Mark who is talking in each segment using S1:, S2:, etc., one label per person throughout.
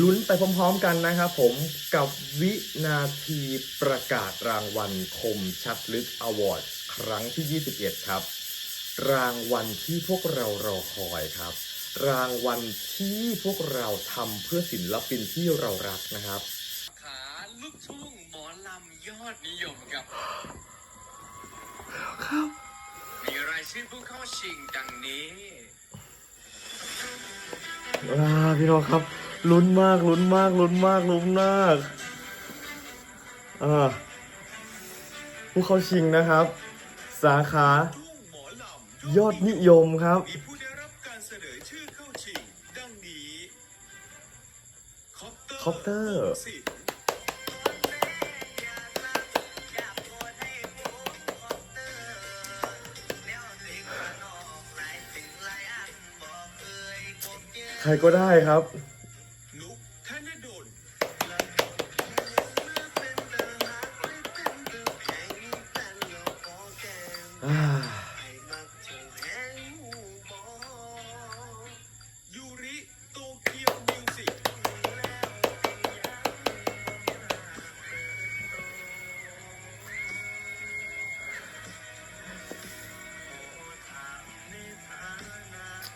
S1: ลุ้นไปพร้อมๆกันนะครับผมกับวินาทีประกาศรางวัลคมชัดลึกอวอร์ดครั้งที่ 21 ครับ รางวัลที่พวกเรารอคอยครับ รางวัลที่พวกเราทำเพื่อศิลปินที่เรารักนะครับ
S2: ขาลูกทุ่งหมอลำยอดนิยมครับ มีรายชื่อผู้เข้าชิงดังนี้
S1: อ่าพี่น้องครับ ลุ้นมากลุ้นมากลุ้นมากลุ้นมากอ่าผู้เข้าชิงนะครับ สาขา ยอดนิยมครับ
S2: มีผู้ได้รับการเสนอชื่อเข้าชิง ดังนี้คอปเตอร์
S1: ใครก็ได้ครับ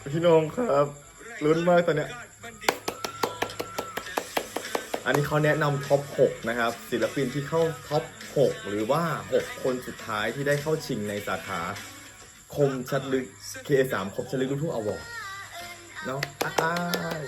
S1: พี่น้องครับลุ้นมากตอนเนี้ยอันนี้เขาแนะนำท็อป 6 นะครับ ศิลปินที่เข้าท็อป 6 หรือว่า 6 คนสุดท้ายที่ได้เข้าชิงในสาขา คมชัดลึก K3 คมชัดลึกลูกทุ่งอวอร์ดเนาะอ้าย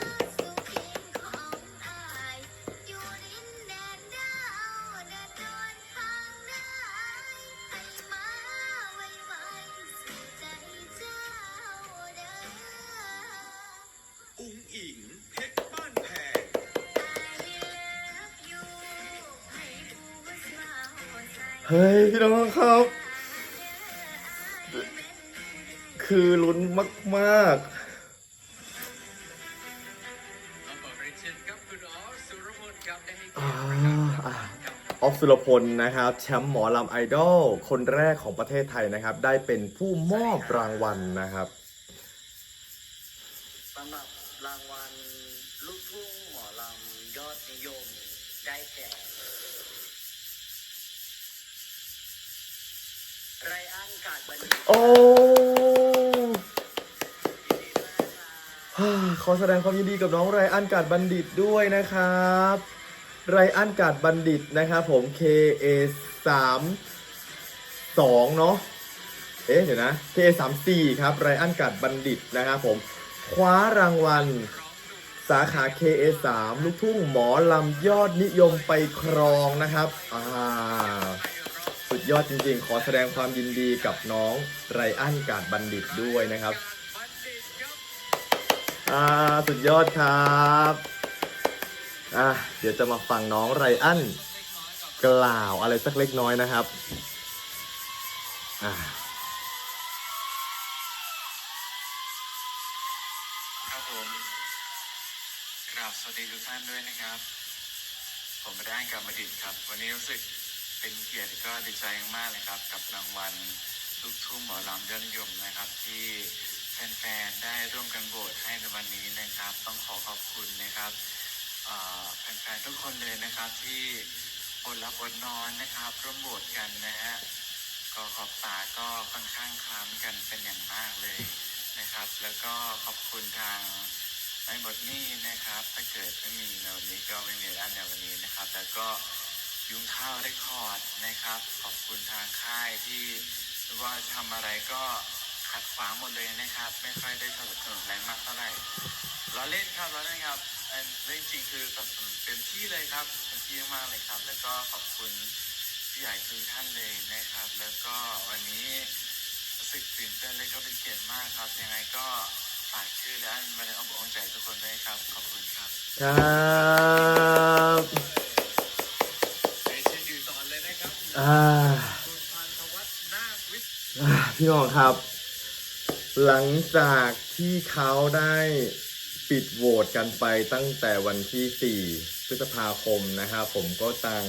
S2: เฮ้
S1: ยพี่น้องครับ คือลุ้นมาก
S2: เอาขอเรียนเชิญครับคุณออฟสุรพลครับได้ให้
S1: ๆอ่า
S2: เกียรติประกาศ
S1: อ่า
S2: ครับ
S1: ออฟสุรพลนะครับแชมป์หมอลำไอดอลคนแรกของประเทศไทยนะครับ ได้เป็นผู้มอบรางวัลนะครับ
S3: สำหรับรางวัลลูกทุ่งหมอลำยอดนิยมได้แก่ ไรอันกาดบัน
S1: โอ้ขอแสดงความยินดีกับน้องไรอันกาดบัณฑิตด้วยนะครับไรอันกาดบัณฑิตนะครับผม KA 3 2เนาะเอ๊ะเดี๋ยวนะ KA 3 4ครับไรอันกาดบัณฑิตนะครับผม คว้ารางวัล สาขา KA 3ลูกทุ่งหมอลำยอดนิยมไปครองนะครับอ่า ดยอดจริงๆ ขอแสดงความยินดีกับน้องไรอันกาดบัณฑิตด้วยนะครับอ่าสุดยอดครับอะเดี๋ยวจะมาฟังน้องไรอันกล่าวอะไรสักเล็กน้อยนะครับอ่า
S4: ครับผมกราบสวัสดีทุกท่านด้วยนะครับ ผมได้กรรมดิตครับ วันนี้รู้สึก เป็นเกียรติก็ดีใจมากเลยครับกับรางวัลลูกทุ่งหมอลำยอดนิยมนะครับ ที่แฟนๆได้ร่วมกันโหวตให้ในวันนี้นะครับ ต้องขอขอบคุณนะครับแฟนๆทุกคนเลยนะครับที่อดหลับอดนอนนะครับร่วมโหวตกันนะฮะก็ขอบตาก็ค่อนข้างคล้ำกันเป็นอย่างมากเลยนะครับ แล้วก็ขอบคุณทางไม่หมดนี่นะครับ ถ้าเกิดไม่มีในวันนี้ก็ไม่มีร้านในวันนี้นะครับ แล้วก็ ยุงข้าวเรคคอร์ดนะครับ ขอบคุณทางค่ายที่ว่าทำอะไรก็ขัดขวางหมดเลยนะครับ ไม่ค่อยได้สนับสนุนแรงมากเท่าไหร่ล้อเล่นครับล้อเล่นครับเรื่องจริงคือสนับสนุนเต็มที่เลยครับเต็มที่มากเลยครับ แล้วก็ขอบคุณพี่ใหญ่ทุกท่านเลยนะครับ แล้วก็วันนี้รู้สึกตื่นเต้นเลยก็เป็นเกียรติมากครับ ยังไงก็ฝากชื่อและอันมาในอ้อมอกอ้อมใจทุกคนด้วยครับ ขอบคุณครับ
S1: ครับ
S2: พี่น้
S1: องครับ หลังจากที่เขาได้ปิดโหวตกันไปตั้งแต่วันที่ 4 พฤษภาคมนะครับ ผมก็ตั้ง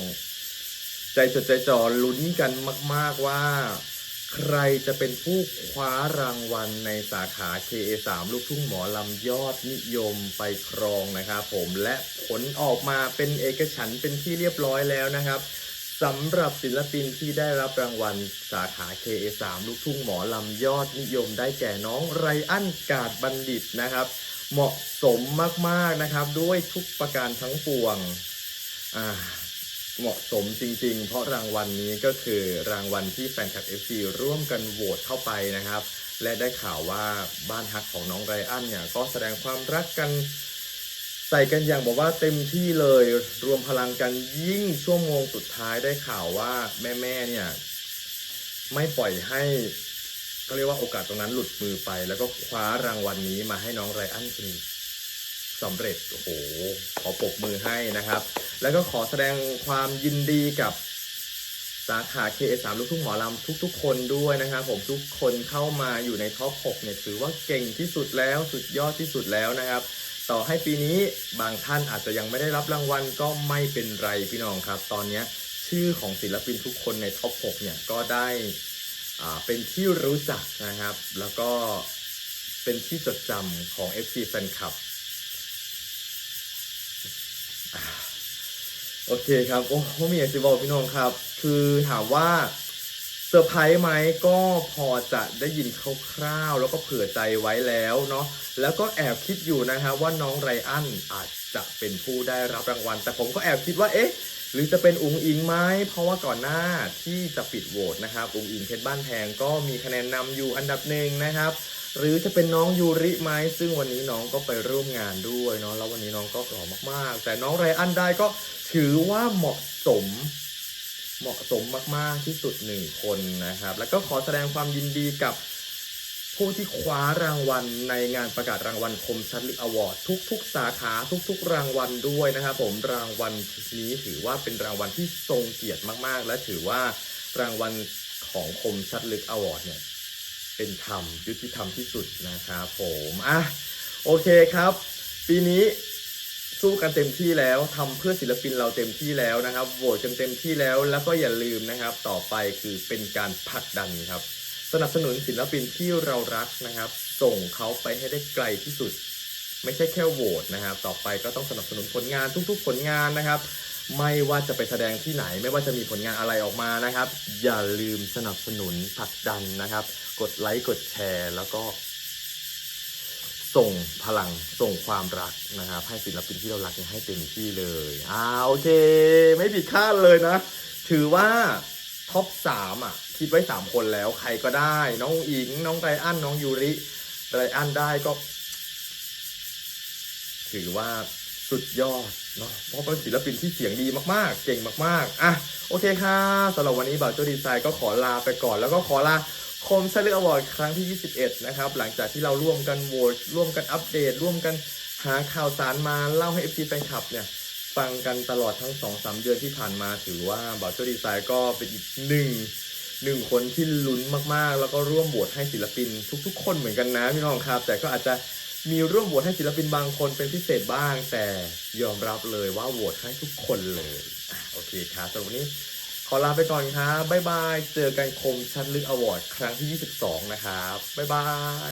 S1: ใจจดใจจ่อลุ้นกันมาก ๆ ว่า ใครจะเป็นผู้คว้ารางวัลในสาขา KA3 ลูกทุ่งหมอลำยอดนิยมไปครองนะครับผมและผลออกมาเป็นเอกฉันเป็นที่เรียบร้อยแล้วนะครับ สำหรับศิลปินที่ได้รับรางวัลสาขา KA3 ลูกทุ่งหมอลำยอดนิยมได้แก่น้องไรอันกาดบัณฑิตนะครับ เหมาะสมมากๆนะครับด้วยทุกประการทั้งปวงอ่าเหมาะสมจริงๆ เพราะรางวัลนี้ก็คือรางวัลที่แฟนคลับ FC ร่วมกันโหวตเข้าไปนะครับ และได้ข่าวว่าบ้านฮักของน้องไรอันเนี่ยก็แสดงความรักกัน ใส่กันอย่างบอกว่าเต็มที่เลยรวมพลังกันยิ่งชั่วโมงสุดท้ายได้ข่าวว่าแม่ๆเนี่ย ไม่ปล่อยให้ก็เรียกว่าโอกาสตรงนั้นหลุดมือไป แล้วก็คว้ารางวัลนี้มาให้น้องไรอันเป็นสำเร็จโอ้โหขอปรบมือให้นะครับ แล้วก็ขอแสดงความยินดีกับสาขา KS3 ลูกทุ่งหมอลำทุก ๆ คนด้วยนะครับผมทุกคนเข้ามาอยู่ในท็อป 6 เนี่ยถือว่าเก่งที่สุดแล้วสุดยอดที่สุดแล้วนะครับ ต่อให้ปีนี้บางท่านอาจจะยังไม่ได้รับรางวัลก็ไม่เป็นไรพี่น้องครับ ตอนนี้ชื่อของศิลปินทุกคนในท็อป 6 เนี่ยก็ได้เป็นที่รู้จักนะครับ แล้วก็เป็นที่จดจำของ FC แฟนคลับโอเคครับ โอ้ผมมีอยากจะบอกพี่น้องครับ คือถามว่า เซอร์ไพรส์ไหมก็พอจะได้ยินคร่าวๆแล้วก็เผื่อใจไว้แล้วเนาะแล้วก็แอบคิดอยู่นะครับว่าน้องไรอันอาจจะเป็นผู้ได้รับรางวัล แต่ผมก็แอบคิดว่าเอ๊ะ หรือจะเป็นอุงอิงไหมเพราะว่าก่อนหน้าที่จะปิดโหวตนะครับอุงอิงเพชรบ้านแพงก็มีคะแนนนำอยู่อันดับหนึ่งนะครับหรือจะเป็นน้องยูริไหมซึ่งวันนี้น้องก็ไปร่วมงานด้วยเนาะแล้ววันนี้น้องก็หล่อมากๆ แต่น้องไรอันได้ก็ถือว่าเหมาะสม เหมาะสมมาก ๆ ที่สุดหนึ่งคนนะครับ แล้วก็ขอแสดงความยินดีกับผู้ที่คว้ารางวัลในงานประกาศรางวัลคมชัดลึกอวอร์ดทุก ๆ สาขาทุก ๆ รางวัลด้วยนะครับผมรางวัลนี้ถือว่าเป็นรางวัลที่ทรงเกียรติมาก ๆ และถือว่ารางวัลของคมชัดลึกอวอร์ดเนี่ยเป็นธรรมยุติธรรมที่สุดนะครับผมอะโอเคครับ ปีนี้ สู้กันเต็มที่แล้วทำเพื่อศิลปินเราเต็มที่แล้วนะครับโหวตกันเต็มที่แล้ว แล้วก็อย่าลืมนะครับ ต่อไปคือเป็นการผลักดันครับ สนับสนุนศิลปินที่เรารักนะครับ ส่งเขาไปให้ได้ไกลที่สุด ไม่ใช่แค่โหวตนะครับ ต่อไปก็ต้องสนับสนุนผลงานทุก ๆ ผลงานนะครับ ไม่ว่าจะไปแสดงที่ไหน ไม่ว่าจะมีผลงานอะไรออกมานะครับ อย่าลืมสนับสนุนผลักดันนะครับ กดไลค์กดแชร์ แล้วก็ ส่งพลังส่งความรักนะครับให้ศิลปินที่เรารักเนี่ยให้เต็มที่เลยอ่าโอเค ไม่ผิดคาดเลยนะ ถือว่าท็อปสามอะคิดไว้สามคนแล้วใครก็ได้ น้องอิง น้องไรอันน้องยูริไรอันได้ก็ ถือว่าสุดยอดเนาะเพราะเป็นศิลปินที่เสียงดีมากๆ เก่งมากๆอะโอเคค่ะสำหรับวันนี้บ่าวโจดีไซน์ก็ขอลาไปก่อนแล้วก็ขอลา โคมชัดลึกอวอร์ดครั้งที่ 21 นะครับ หลังจากที่เราร่วมกันโหวตร่วมกันอัปเดต ร่วมกันหาข่าวสารมาเล่าให้ FC แฟนคลับเนี่ย ฟังกันตลอดทั้ง 2-3 เดือนที่ผ่านมา ถือว่าบ่าวโจดีไซน์ก็เป็นอีกหนึ่งหนึ่งคนที่ลุ้นมากๆ แล้วก็ร่วมโหวตให้ศิลปิน ทุกๆ คนเหมือนกันนะพี่น้องครับ แต่ก็อาจจะมีร่วมโหวตให้ศิลปินบางคนเป็นพิเศษบ้าง แต่ยอมรับเลยว่าโหวตให้ทุกคนเลยอโอเคครับสำหรับวันนี้ อลาไปก่อนครับบ๊ายบาย เจอกันคมชัดลึกอวอร์ดครั้งที่ 22 นะครับบ๊ายบาย